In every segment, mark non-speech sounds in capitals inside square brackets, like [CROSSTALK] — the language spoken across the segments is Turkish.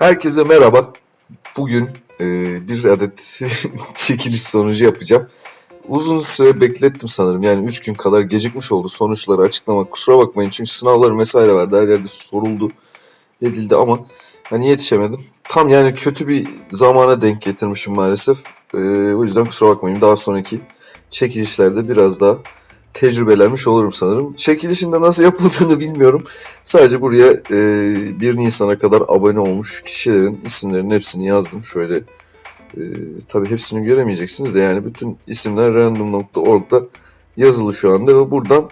Herkese merhaba. Bugün e, bir adet [LAUGHS] çekiliş sonucu yapacağım. Uzun süre beklettim sanırım. Yani 3 gün kadar gecikmiş oldu sonuçları açıklamak. Kusura bakmayın çünkü sınavlarım vesaire vardı. Her yerde soruldu, edildi ama hani yetişemedim. Tam yani kötü bir zamana denk getirmişim maalesef. E, o yüzden kusura bakmayın. Daha sonraki çekilişlerde biraz daha tecrübelenmiş olurum sanırım. Çekilişin de nasıl yapıldığını bilmiyorum. Sadece buraya e, 1 Nisan'a kadar abone olmuş kişilerin isimlerinin hepsini yazdım. Şöyle e, tabii hepsini göremeyeceksiniz de yani bütün isimler random.org'da yazılı şu anda ve buradan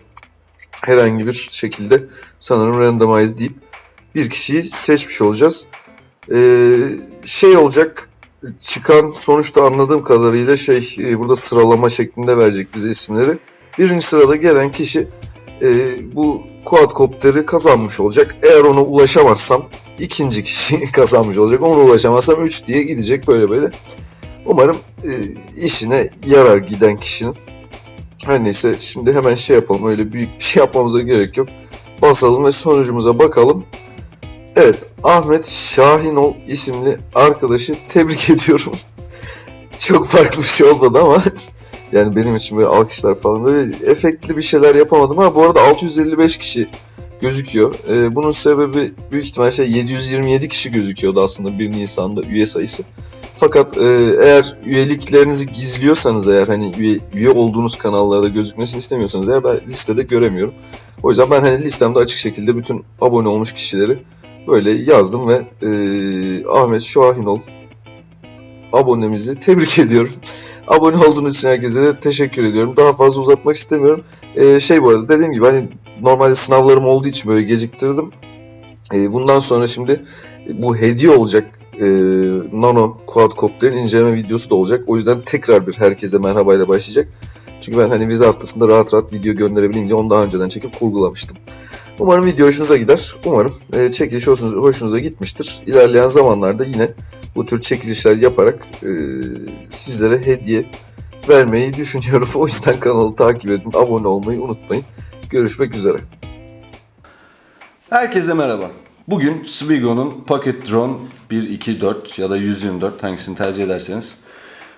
herhangi bir şekilde sanırım randomize deyip bir kişiyi seçmiş olacağız. E, şey olacak çıkan sonuçta anladığım kadarıyla şey e, burada sıralama şeklinde verecek bize isimleri. Birinci sırada gelen kişi e, bu quadcopter'i kazanmış olacak. Eğer ona ulaşamazsam ikinci kişi [LAUGHS] kazanmış olacak. Ona ulaşamazsam 3 diye gidecek böyle böyle. Umarım e, işine yarar giden kişinin. Her neyse şimdi hemen şey yapalım. Öyle büyük bir şey yapmamıza gerek yok. Basalım ve sonucumuza bakalım. Evet Ahmet Şahinol isimli arkadaşı tebrik [LAUGHS] ediyorum. Çok farklı bir şey olmadı ama yani benim için böyle alkışlar falan böyle efektli bir şeyler yapamadım ama bu arada 655 kişi gözüküyor. Ee, bunun sebebi büyük ihtimal şey 727 kişi gözüküyordu aslında 1 Nisan'da üye sayısı. Fakat e, eğer üyeliklerinizi gizliyorsanız eğer hani üye, üye olduğunuz kanallarda gözükmesini istemiyorsanız eğer ben listede göremiyorum. O yüzden ben hani listemde açık şekilde bütün abone olmuş kişileri böyle yazdım ve e, Ahmet Şahinol abonemizi tebrik [LAUGHS] ediyorum. Abone olduğunuz için herkese de teşekkür ediyorum. Daha fazla uzatmak istemiyorum. Ee, şey bu arada dediğim gibi hani normalde sınavlarım olduğu için böyle geciktirdim. Ee, bundan sonra şimdi bu hediye olacak e, Nano Quadcopter'in inceleme videosu da olacak. O yüzden tekrar bir herkese merhabayla başlayacak. Çünkü ben hani vize haftasında rahat rahat video gönderebileyim diye onu daha önceden çekip kurgulamıştım. Umarım video hoşunuza gider. Umarım e, çekiliş hoşunuza, hoşunuza gitmiştir. İlerleyen zamanlarda yine bu tür çekilişler yaparak e, sizlere hediye vermeyi düşünüyorum. [LAUGHS] O yüzden kanalı takip edin, abone olmayı unutmayın. Görüşmek üzere. Herkese merhaba. Bugün Swigo'nun Pocket Drone 124 ya da 124 hangisini tercih ederseniz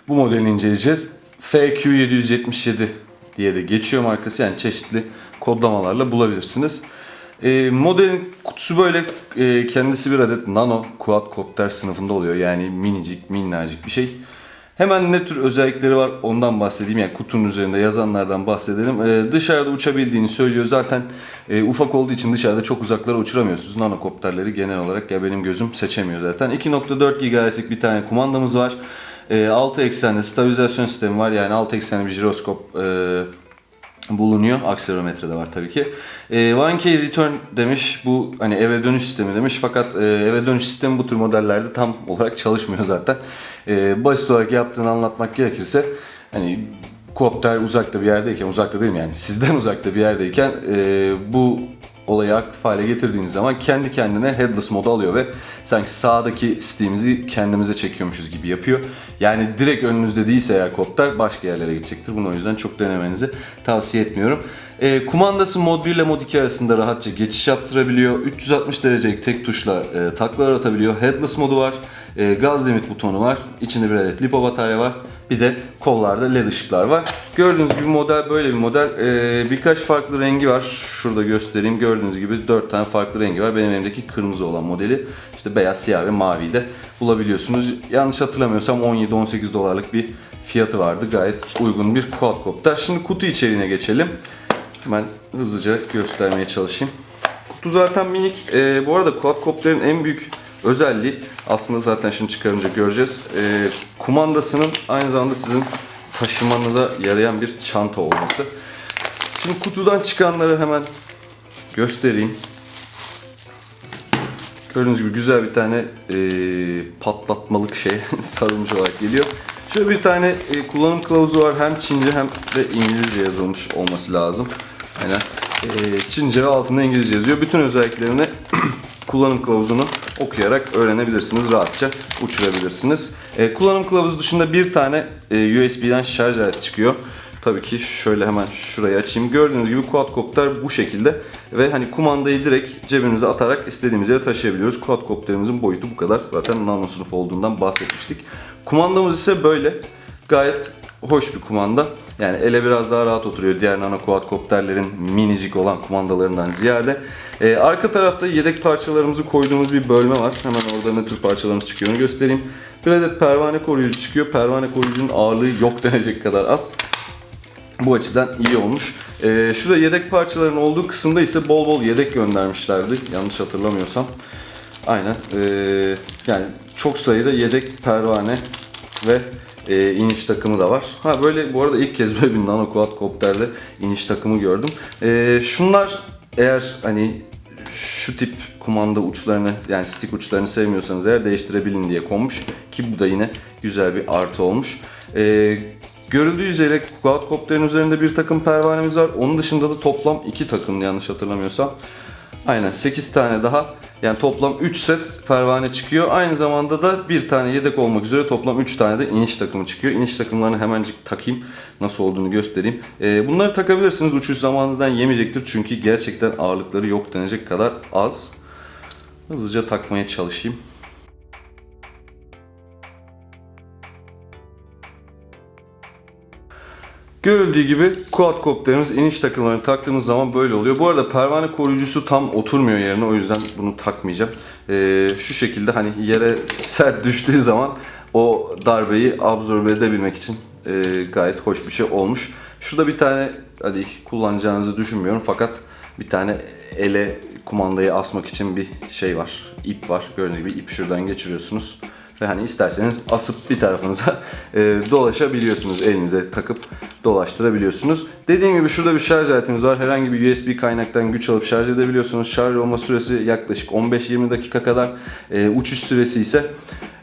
bu modelini inceleyeceğiz. FQ777 diye de geçiyor markası yani çeşitli kodlamalarla bulabilirsiniz. E, modelin kutusu böyle e, kendisi bir adet nano quadcopter sınıfında oluyor yani minicik minnacık bir şey. Hemen ne tür özellikleri var ondan bahsedeyim. Yani kutunun üzerinde yazanlardan bahsedelim. Ee, dışarıda uçabildiğini söylüyor. Zaten e, ufak olduğu için dışarıda çok uzaklara uçuramıyorsunuz. Nanokopterleri genel olarak ya benim gözüm seçemiyor zaten. 2.4 GHz'lik bir tane kumandamız var. E, 6 eksenli stabilizasyon sistemi var. Yani 6 eksenli bir jiroskop e, bulunuyor. Akselerometre de var tabii ki. E, One Key Return demiş. Bu hani eve dönüş sistemi demiş. Fakat e, eve dönüş sistemi bu tür modellerde tam [LAUGHS] olarak çalışmıyor zaten. E, basit olarak yaptığını anlatmak gerekirse hani kopter uzakta bir yerdeyken uzakta değil mi yani sizden uzakta bir yerdeyken e, bu olayı aktif hale getirdiğiniz zaman kendi kendine headless modu alıyor ve sanki sağdaki stiğimizi kendimize çekiyormuşuz gibi yapıyor. Yani direkt önünüzde değilse eğer kopter başka yerlere gidecektir. Bunu o yüzden çok denemenizi tavsiye etmiyorum. E, kumandası mod 1 ile mod 2 arasında rahatça geçiş yaptırabiliyor. 360 derecelik tek tuşla e, taklalar atabiliyor. Headless modu var. E, gaz limit butonu var. İçinde bir adet lipo batarya var. Bir de kollarda led ışıklar var. Gördüğünüz gibi model böyle bir model. Ee, birkaç farklı rengi var. Şurada göstereyim. Gördüğünüz gibi 4 tane farklı rengi var. Benim elimdeki kırmızı olan modeli. İşte beyaz, siyah ve mavi de bulabiliyorsunuz. Yanlış hatırlamıyorsam 17-18 dolarlık bir fiyatı vardı. Gayet uygun bir quadcopter. Şimdi kutu içeriğine geçelim. Hemen hızlıca göstermeye çalışayım. Kutu zaten minik. Ee, bu arada quadcopter'in en büyük özelliği aslında zaten şimdi çıkarınca göreceğiz. Ee, kumandasının aynı zamanda sizin taşımanıza yarayan bir çanta olması. Şimdi kutudan çıkanları hemen göstereyim. Gördüğünüz gibi güzel bir tane e, patlatmalık şey [LAUGHS] sarılmış olarak geliyor. Şöyle bir tane e, kullanım kılavuzu var. Hem Çince hem de İngilizce yazılmış olması lazım. Aynen. E, Çince ve altında İngilizce yazıyor. Bütün özelliklerini [CLEARS THROAT] kullanım kılavuzunu okuyarak öğrenebilirsiniz. Rahatça uçurabilirsiniz. E, kullanım kılavuzu dışında bir tane e, USB'den şarj aleti çıkıyor. tabii ki şöyle hemen şurayı açayım. Gördüğünüz gibi quadcopter bu şekilde ve hani kumandayı direkt cebimize atarak istediğimiz yere taşıyabiliyoruz. Quadcopterimizin boyutu bu kadar. Zaten nano sınıf olduğundan bahsetmiştik. Kumandamız ise böyle. Gayet hoş bir kumanda. Yani ele biraz daha rahat oturuyor diğer nano quadcopterlerin minicik olan kumandalarından ziyade. Ee, arka tarafta yedek parçalarımızı koyduğumuz bir bölme var. Hemen orada ne tür parçalarımız çıkıyor onu göstereyim. Bir adet pervane koruyucu çıkıyor. Pervane koruyucunun ağırlığı yok [LAUGHS] denecek kadar az. Bu açıdan iyi olmuş. Ee, şurada yedek parçaların olduğu kısımda ise bol bol yedek göndermişlerdi. Yanlış hatırlamıyorsam. Aynen. Ee, yani çok sayıda yedek pervane ve e, iniş takımı da var. Ha böyle bu arada ilk kez böyle bir nano quadcopter'de iniş takımı gördüm. Ee, şunlar eğer hani şu tip kumanda uçlarını yani stick uçlarını sevmiyorsanız eğer değiştirebilin diye konmuş ki bu da yine güzel bir artı olmuş. Ee, görüldüğü üzere quadcopter'in üzerinde bir takım pervanemiz var. Onun dışında da toplam iki takım yanlış hatırlamıyorsam. Aynen 8 tane daha yani toplam 3 set pervane çıkıyor. Aynı zamanda da bir tane yedek olmak üzere toplam 3 tane de iniş takımı çıkıyor. İniş takımlarını hemencik takayım. Nasıl olduğunu göstereyim. Ee, bunları takabilirsiniz. Uçuş zamanınızdan yemeyecektir. Çünkü gerçekten ağırlıkları yok denecek kadar az. Hızlıca takmaya çalışayım. Görüldüğü gibi quadcopterimiz iniş takımlarını taktığımız zaman böyle oluyor. Bu arada pervane koruyucusu tam oturmuyor yerine o yüzden bunu takmayacağım. Ee, şu şekilde hani yere [LAUGHS] sert düştüğü zaman o darbeyi absorbe edebilmek için e, gayet hoş bir şey olmuş. Şurada bir tane hadi kullanacağınızı düşünmüyorum fakat bir tane ele kumandayı asmak için bir şey var. ip var. Gördüğünüz gibi ip şuradan geçiriyorsunuz. Ve hani isterseniz asıp bir tarafınıza [LAUGHS] e, dolaşabiliyorsunuz. Elinize takıp dolaştırabiliyorsunuz. Dediğim gibi şurada bir şarj aletimiz var. Herhangi bir USB kaynaktan güç alıp şarj edebiliyorsunuz. Şarj olma süresi yaklaşık 15-20 dakika kadar. E, uçuş süresi ise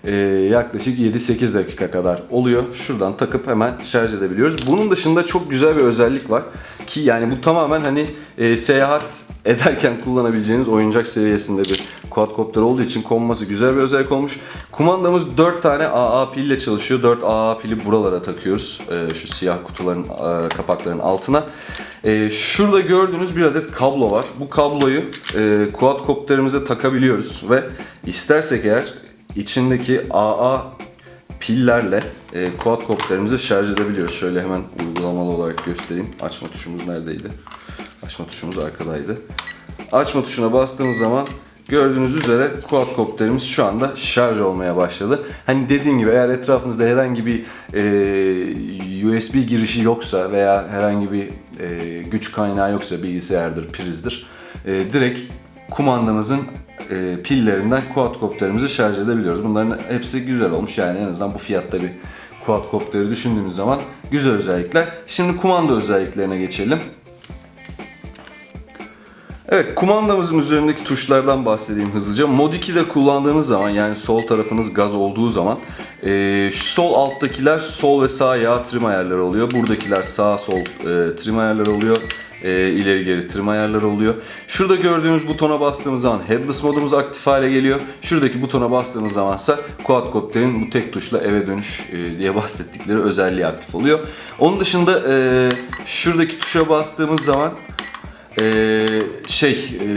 e, yaklaşık 7-8 dakika kadar oluyor. Şuradan takıp hemen şarj edebiliyoruz. Bunun dışında çok güzel bir özellik var. Ki yani bu tamamen hani e, seyahat ederken kullanabileceğiniz oyuncak seviyesinde bir quadcopter olduğu için konması güzel bir özellik olmuş. Kumandamız 4 tane AA pille çalışıyor. 4 AA pili buralara takıyoruz. E, şu siyah kutuların e, kapakların altına. E, şurada gördüğünüz bir adet kablo var. Bu kabloyu e, quadcopterimize takabiliyoruz ve istersek eğer içindeki AA pillerle e, quadcopterimizi şarj edebiliyoruz. Şöyle hemen uygulamalı olarak göstereyim. Açma tuşumuz neredeydi? Açma tuşumuz arkadaydı. Açma tuşuna bastığımız zaman gördüğünüz üzere quadcopterimiz şu anda şarj olmaya başladı. Hani dediğim gibi eğer etrafınızda herhangi bir e, USB girişi yoksa veya herhangi bir e, güç kaynağı yoksa bilgisayardır, prizdir. E, direkt kumandanızın e, pillerinden quadcopterimizi şarj edebiliyoruz. Bunların hepsi güzel olmuş yani en azından bu fiyatta bir quadcopteri düşündüğümüz zaman güzel özellikler. Şimdi kumanda özelliklerine geçelim. Evet kumandamızın üzerindeki tuşlardan bahsedeyim hızlıca. Mod 2'de kullandığınız zaman yani sol tarafınız gaz olduğu zaman e, sol alttakiler sol ve sağ yağ trim ayarları oluyor. Buradakiler sağ sol e, trim ayarları oluyor. E, ileri geri trim ayarları oluyor. Şurada gördüğümüz butona bastığımız zaman headless modumuz aktif hale geliyor. Şuradaki butona bastığınız zamansa quadcopter'in bu tek tuşla eve dönüş e, diye bahsettikleri özelliği aktif oluyor. Onun dışında e, şuradaki tuşa bastığımız zaman ee, şey e,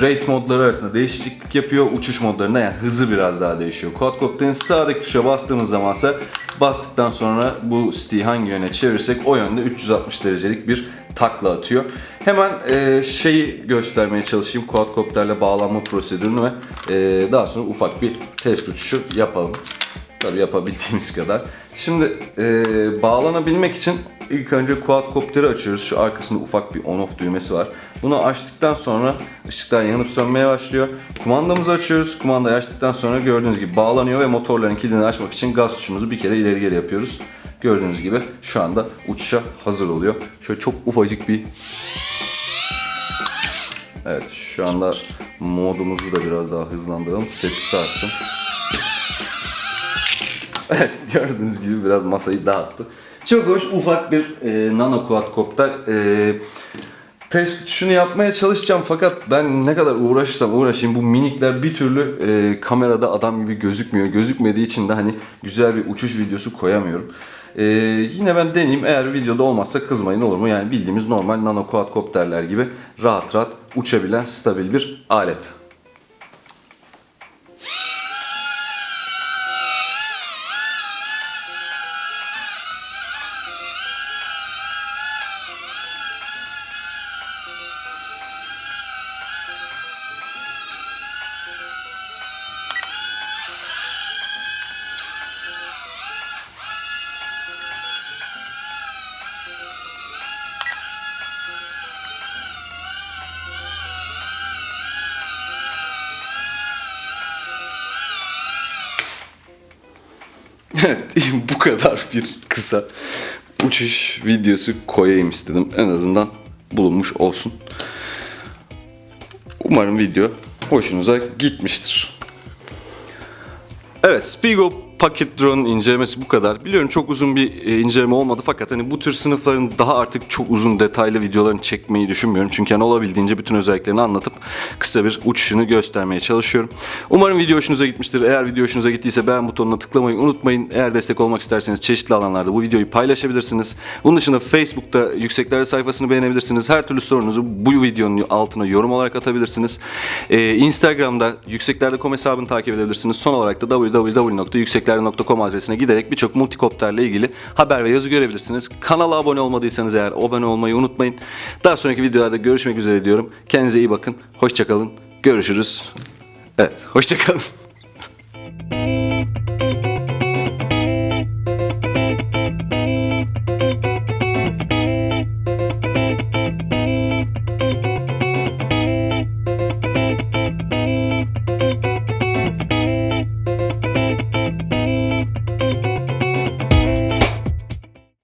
rate modları arasında değişiklik yapıyor. Uçuş modlarında yani hızı biraz daha değişiyor. Quadcopter'in sağdaki tuşa bastığımız zamansa bastıktan sonra bu stick'i hangi yöne çevirirsek o yönde 360 derecelik bir takla atıyor. Hemen e, şeyi göstermeye çalışayım. Quadcopter'le bağlanma prosedürünü ve e, daha sonra ufak bir test uçuşu yapalım. Tabii yapabildiğimiz kadar. Şimdi e, bağlanabilmek için ilk önce quadcopter'i açıyoruz. Şu arkasında ufak bir on off düğmesi var. Bunu açtıktan sonra ışıklar yanıp sönmeye başlıyor. Kumandamızı açıyoruz. Kumandayı açtıktan sonra gördüğünüz gibi bağlanıyor ve motorların kilidini açmak için gaz tuşumuzu bir kere ileri geri yapıyoruz. Gördüğünüz gibi şu anda uçuşa hazır oluyor. Şöyle çok ufacık bir Evet şu anda modumuzu da biraz daha hızlandıralım. Tepkisi artsın. [LAUGHS] Evet gördüğünüz gibi biraz masayı dağıttı. Çok hoş ufak bir e, nano quadcopter. E, test şunu yapmaya çalışacağım fakat ben ne kadar uğraşırsam uğraşayım bu minikler bir türlü e, kamerada adam gibi gözükmüyor. Gözükmediği için de hani güzel bir uçuş videosu koyamıyorum. Ee, yine ben deneyeyim. Eğer videoda olmazsa kızmayın olur mu? Yani bildiğimiz normal nano quadcopterler gibi rahat rahat uçabilen stabil bir alet. Evet [LAUGHS] bu kadar bir kısa uçuş videosu koyayım istedim. En azından bulunmuş olsun. Umarım video hoşunuza gitmiştir. Evet, Spigo Pocket Drone incelemesi bu kadar. Biliyorum çok uzun bir e, inceleme olmadı fakat hani bu tür sınıfların daha artık çok uzun detaylı videolarını çekmeyi düşünmüyorum. Çünkü hani olabildiğince bütün özelliklerini anlatıp kısa bir uçuşunu göstermeye çalışıyorum. Umarım video hoşunuza gitmiştir. Eğer video hoşunuza gittiyse beğen butonuna tıklamayı unutmayın. Eğer destek olmak isterseniz çeşitli alanlarda bu videoyu paylaşabilirsiniz. Bunun dışında Facebook'ta Yükseklerde sayfasını beğenebilirsiniz. Her türlü sorunuzu bu videonun altına yorum olarak atabilirsiniz. Ee, Instagram'da Yükseklerde.com hesabını takip edebilirsiniz. Son olarak da www.yükseklerde.com adresine giderek birçok multikopterle ilgili haber ve yazı görebilirsiniz. Kanala abone olmadıysanız eğer abone olmayı unutmayın. Daha sonraki videolarda görüşmek üzere diyorum. Kendinize iyi bakın. Hoşçakalın. Görüşürüz. Evet, hoşçakalın.